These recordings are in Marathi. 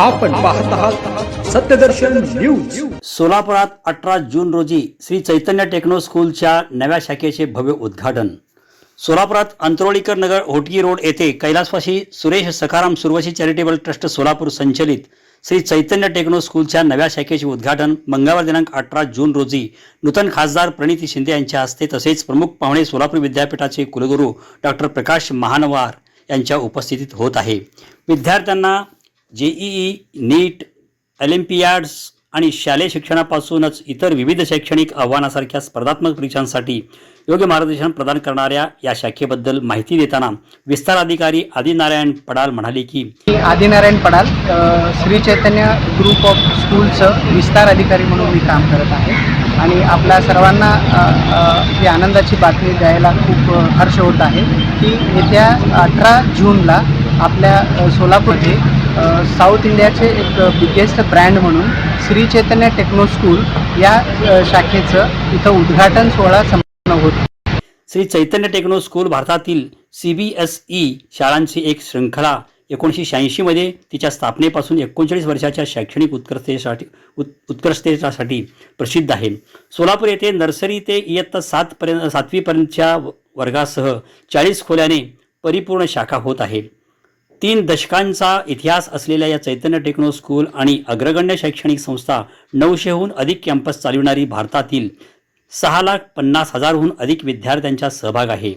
आपण पाहत आहात सत्यदर्शन न्यूज. सोलापुरात अठरा जून रोजी श्री चैतन्य टेक्नो स्कूलच्या नव्या शाखेचे भव्य उद्घाटन. सोलापुरात अंतरोळीकर नगर होटगी रोड येथे कैलासवासी सुरेश सखाराम सुरवशी चॅरिटेबल ट्रस्ट सोलापूर संचलित श्री चैतन्य टेक्नो स्कूलच्या नव्या शाखेचे उद्घाटन मंगळवार दिनांक अठरा जून रोजी नूतन खासदार प्रणिती शिंदे यांच्या हस्ते तसेच प्रमुख पाहुणे सोलापूर विद्यापीठाचे कुलगुरू डॉक्टर प्रकाश महानवार यांच्या उपस्थितीत होत आहे. विद्यार्थ्यांना जेईई नीट ऑलिम्पियाड्स आणि शालेय शिक्षणापासूनच इतर विविध शैक्षणिक आव्हानासारख्या स्पर्धात्मक परीक्षांसाठी योग्य मार्गदर्शन प्रदान करणाऱ्या या शाखेबद्दल माहिती देताना विस्तार अधिकारी आदिनारायण पडाल म्हणाले की आदिनारायण पडाल श्री चैतन्य ग्रुप ऑफ स्कूलचं विस्तार अधिकारी म्हणून मी काम करत आहे. आणि आपल्या सर्वांना ही आनंदाची बातमी द्यायला खूप हर्ष होत आहे की येत्या अठरा जूनला आपल्या सोलापूरचे साऊथ इंडियाचे एक बिगेस्ट ब्रँड म्हणून श्री चैतन्य टेक्नो स्कूल या शाखेचं इथं उद्घाटन सोहळा संपन्न होत. श्री चैतन्य टेक्नो स्कूल भारतातील सी बी एस ई शाळांची एक शृंखला एकोणीसशे शहाऐंशीमध्ये तिच्या स्थापनेपासून एकोणचाळीस वर्षाच्या शैक्षणिक उत्कृष्टतेसाठी उत् उत्कृष्टतेसाठी प्रसिद्ध आहे. सोलापूर येथे नर्सरी ते इयत्ता सातपर्यंत सातवीपर्यंतच्या वर्गासह चाळीस खोल्याने परिपूर्ण शाखा होत आहे. तीन दशकांचा इतिहास असलेल्या या चैतन्य टेक्नो स्कूल आणि अग्रगण्य शैक्षणिक संस्था नऊशेहून अधिक कॅम्पस चालविणारी भारतातील सहा लाख पन्नास हजारहून अधिक विद्यार्थ्यांचा सहभाग आहे.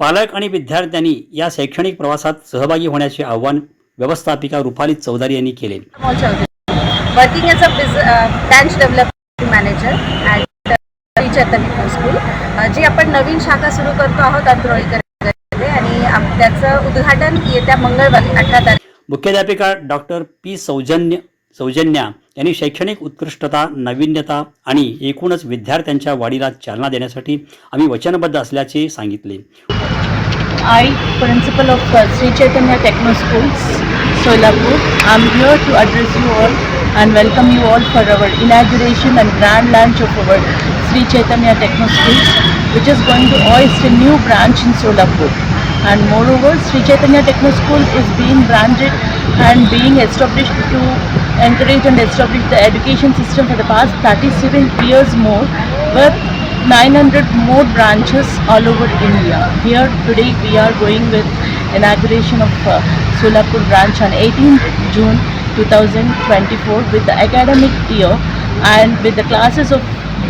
पालक आणि विद्यार्थ्यांनी या शैक्षणिक प्रवासात सहभागी होण्याचे आव्हान व्यवस्थापिका रुपाली चौधरी यांनी केले. Working as a branch development manager at Chaitanya school जी आपण नवीन शाखा सुरू करतो आहोत अंतरोळीकर त्याचं उद्घाटन येत्या मंगळवारी अठरा तारखे. मुख्याध्यापिका डॉक्टर पी सौजन्य सौजन्या यांनी शैक्षणिक उत्कृष्टता नाविन्यता आणि एकूणच विद्यार्थ्यांच्या वाढीला चालना देण्यासाठी आम्ही वचनबद्ध असल्याचे सांगितले. I principal of Shri Chaitanya techno schools Solapur I am here to address you all and welcome you all for our inauguration and grand launch of our Shri Chaitanya techno schools which is going to hoist new branch in Solapur And moreover, Sri Chaitanya Techno School is being branded and being established to encourage and establish the education system for the past 37 years more with 900 more branches all over India. Here today we are going with inauguration of uh, branch on 18th June 2024 with the academic year and with the classes of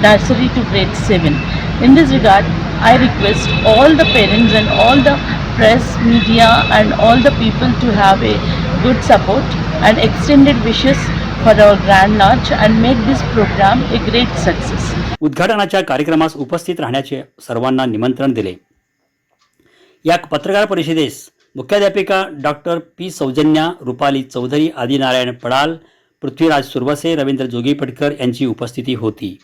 nursery to grade 7. In this regard, I request all the parents and all the press, media and all the people to have a good support and extended wishes for our grand launch and make this program a great success. उद्घाटनाच्या कार्यक्रमास उपस्थित राहण्याचे सर्वांना निमंत्रण दिले या पत्रकार परिषदेस मुख्याध्यापिका डॉक्टर पी सौजन्या रुपाली चौधरी आदिनारायण पडाल पृथ्वीराज सुरवसे रवींद्र जोगी पटकर यांची उपस्थिती होती